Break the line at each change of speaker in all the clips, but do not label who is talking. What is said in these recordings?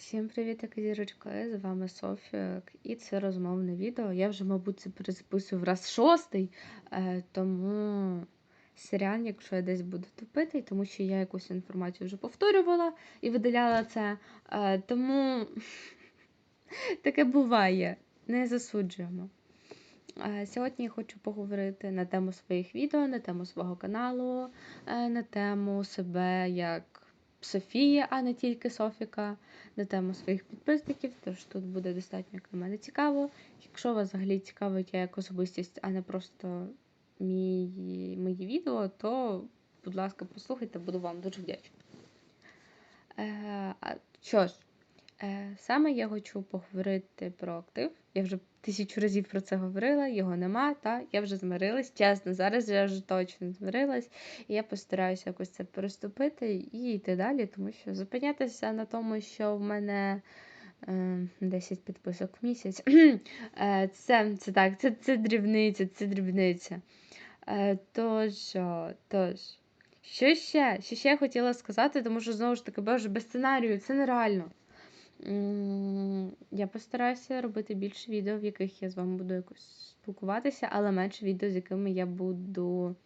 Всім привіт, зірочка! З вами Софія, і це розмовне відео. Я вже, мабуть, це перезаписую в раз шостий, е, тому сорян, якщо я десь буду тупити, тому що я якусь інформацію вже повторювала і видаляла це. Е, тому таке буває, не засуджуємо. Е, Сьогодні я хочу поговорити на тему своїх відео, на тему свого каналу, на тему себе як Софія, а не тільки Софіка, на тему своїх підписників, тож тут буде достатньо як на мене цікаво. Якщо вас взагалі цікавить я як особистість, а не просто мій, мої відео, то, будь ласка, послухайте, буду вам дуже вдячна. Е, що ж, Саме я хочу поговорити про актив. Я вже тисячу разів про це говорила, його нема, та я вже змирилась. Чесно, зараз я вже точно змирилась, і я постараюся якось це переступити і йти далі, тому що зупинятися на тому, що в мене е, 10 підписок в місяць. е, це, це так, це, це дрібниця, це дрібниця. Е, тож, тож. Що ще? Що ще я хотіла сказати, тому що знову ж таки, боже, без сценарію це нереально. Я постараюся робити більше відео, в яких я з вами буду якось спілкуватися, але менше відео, з якими я буду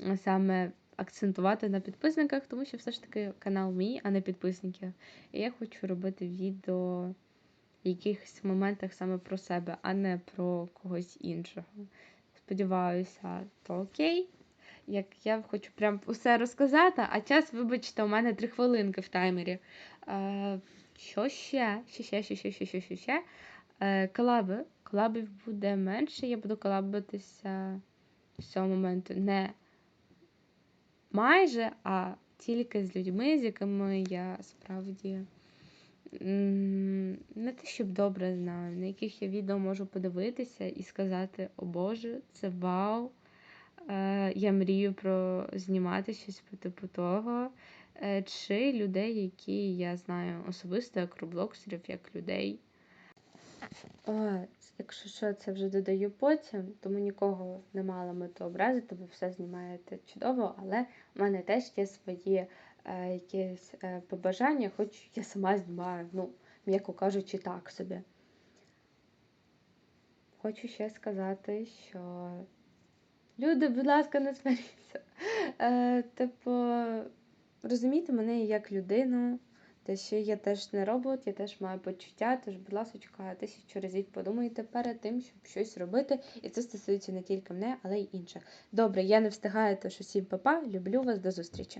е, саме акцентувати на підписниках, тому що все ж таки канал мій, а не підписники. І я хочу робити відео в якихось моментах саме про себе, а не про когось іншого. Сподіваюся, то окей. Як я хочу прям усе розказати, а час, вибачте, у мене три хвилинки в таймері. Що ще? Ще, ще, ще, ще, ще, ще, ще, ще. Е, колаби. Колабів буде менше, я буду колабитися з цього моменту не майже, а тільки з людьми, з якими я справді не те, щоб добре знаю, на яких я відео можу подивитися і сказати: О Боже, це вау! Е, я мрію про знімати щось по типу того. Е, Чи людей, які я знаю особисто, як роблоксерів, як людей. О, якщо що, це вже додаю потім, тому нікого не мала мету образити, ви все знімаєте чудово, але в мене теж є свої е, якісь е, побажання, хоч я сама знімаю, ну, м'яко кажучи, так собі. Хочу ще сказати, що люди, будь ласка, не смиріться. Е, типу, розумійте мене як людину, те, що я теж не робот, я теж маю почуття, тож, будь ласка, тисячу разів подумайте перед тим, щоб щось робити. І це стосується не тільки мене, але й інших. Добре, я не встигаю, тож усім папа, люблю вас, до зустрічі.